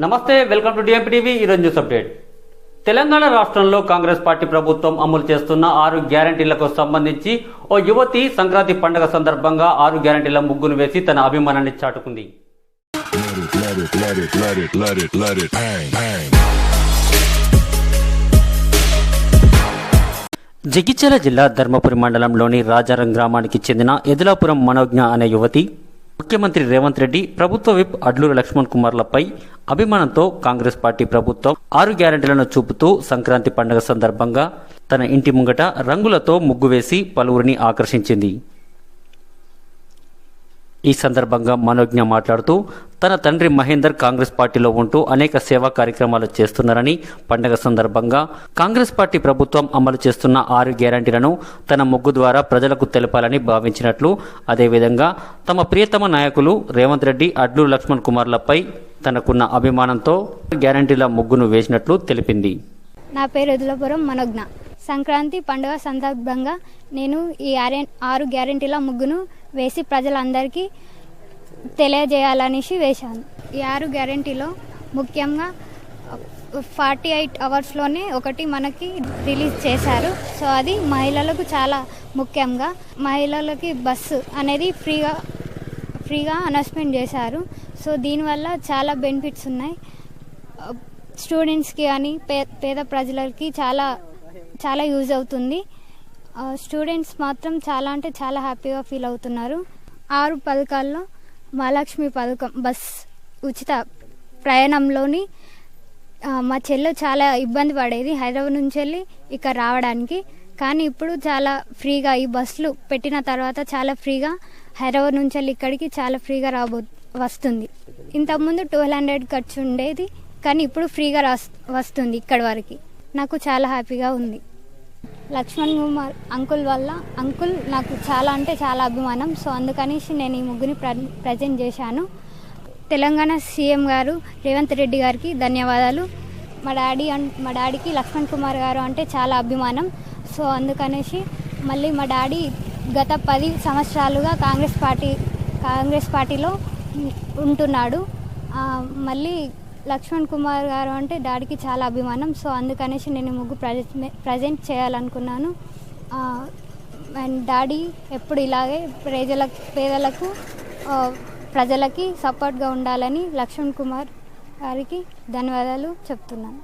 నమస్తే welcome to DMP TV ఈరోజు news update Telangana రాష్ట్రంలో కాంగ్రెస్ పార్టీ ప్రభుత్వం అమలు చేస్తున్న ఆరు గ్యారంటీలకు సంబంధించి ఓ యువతి సంక్రాంతి పండుగ సందర్భంగా ఆరు గ్యారంటీల ముగ్గును వేసి తన అభిమానాన్ని చాటుకుంది. Let జగిత్యాల జిల్లా ధర్మపురి మండలంలోని రాజారం గ్రామానికి చెందిన ఎదిలాపురం మనోజ్ఞ అనే యువతి ముఖ్యమంత్రి రేవంత్ రెడ్డి ప్రభుత్వ విప్ అడ్లూరు లక్ష్మణ్ కుమార్లపై అభిమానంతో కాంగ్రెస్ పార్టీ ప్రభుత్వం ఆరు గ్యారెంటీలను చూపుతూ సంక్రాంతి పండుగ సందర్భంగా తన ఇంటి ముంగట రంగులతో ముగ్గు వేసి పలువురిని ఆకర్షించింది. ఈ సందర్భంగా మనోజ్ఞ మాట్లాడుతూ తన తండ్రి మహేందర్ కాంగ్రెస్ పార్టీలో ఉంటూ అనేక సేవా కార్యక్రమాలు చేస్తున్నారని పండగ సందర్భంగా కాంగ్రెస్ పార్టీ ప్రభుత్వం అమలు చేస్తున్న ఆరు గ్యారంటీలను తన ముగ్గు ద్వారా ప్రజలకు తెలపాలని భావించినట్లు అదేవిధంగా తమ ప్రియతమ నాయకులు రేవంత్ రెడ్డి అడ్లూరు లక్ష్మణ్ కుమార్లపై తనకున్న అభిమానంతో గ్యారంటీల ముగ్గును వేసినట్లు తెలిపింది. నా పేరు ఎదులపురం మనోజ్ఞ. సంక్రాంతి పండుగ సందర్భంగా నేను ఈ ఆరు గ్యారెంటీల ముగ్గును వేసి ప్రజలందరికీ తెలియజేయాలనేసి వేశాను. ఈ ఆరు గ్యారెంటీలో ముఖ్యంగా ఫార్టీ ఎయిట్ అవర్స్లోనే ఒకటి మనకి రిలీజ్ చేశారు. సో అది మహిళలకు చాలా ముఖ్యంగా. మహిళలకి బస్సు అనేది ఫ్రీగా ఫ్రీగా అనౌన్స్మెంట్ చేశారు. సో దీనివల్ల చాలా బెనిఫిట్స్ ఉన్నాయి. స్టూడెంట్స్కి కానీ పే పేద ప్రజలకి చాలా చాలా యూజ్ అవుతుంది. స్టూడెంట్స్ మాత్రం చాలా అంటే చాలా హ్యాపీగా ఫీల్ అవుతున్నారు. ఆరు పథకాల్లో మహాలక్ష్మి పథకం బస్ ఉచిత ప్రయాణంలోని మా చెల్లె చాలా ఇబ్బంది పడేది. హైదరాబాద్ నుంచి వెళ్ళి ఇక్కడ రావడానికి. కానీ ఇప్పుడు చాలా ఫ్రీగా ఈ బస్సులు పెట్టిన తర్వాత చాలా ఫ్రీగా హైదరాబాద్ నుంచి వెళ్ళి ఇక్కడికి చాలా ఫ్రీగా రాబో వస్తుంది. ఇంతకుముందు ట్వెల్వ్ హండ్రెడ్ ఖర్చు ఉండేది. కానీ ఇప్పుడు ఫ్రీగా రాస్ వస్తుంది ఇక్కడి వరకు. నాకు చాలా హ్యాపీగా ఉంది. లక్ష్మణ్ కుమార్ అంకుల్ వల్ల. అంకుల్ నాకు చాలా అంటే చాలా అభిమానం. సో అందుకనేసి నేను ఈ ముగ్గుని ప్ర ప్రజెంట్ చేశాను. తెలంగాణ సీఎం గారు రేవంత్ రెడ్డి గారికి ధన్యవాదాలు. మా డాడీ అన్ మా డాడీకి లక్ష్మణ్ కుమార్ గారు అంటే చాలా అభిమానం. సో అందుకనేసి మళ్ళీ మా డాడీ గత పది సంవత్సరాలుగా కాంగ్రెస్ పార్టీ కాంగ్రెస్ పార్టీలో ఉంటున్నాడు. మళ్ళీ లక్ష్మణ్ కుమార్ గారు అంటే డాడీకి చాలా అభిమానం. సో అందుకనేసి నేను ముగ్గు ప్రజెంట్ ప్రజెంట్ చేయాలనుకున్నాను. అండ్ డాడీ ఎప్పుడు ఇలాగే ప్రజలకు పేదలకు ప్రజలకి సపోర్ట్గా ఉండాలని లక్ష్మణ్ కుమార్ గారికి ధన్యవాదాలు చెప్తున్నాను.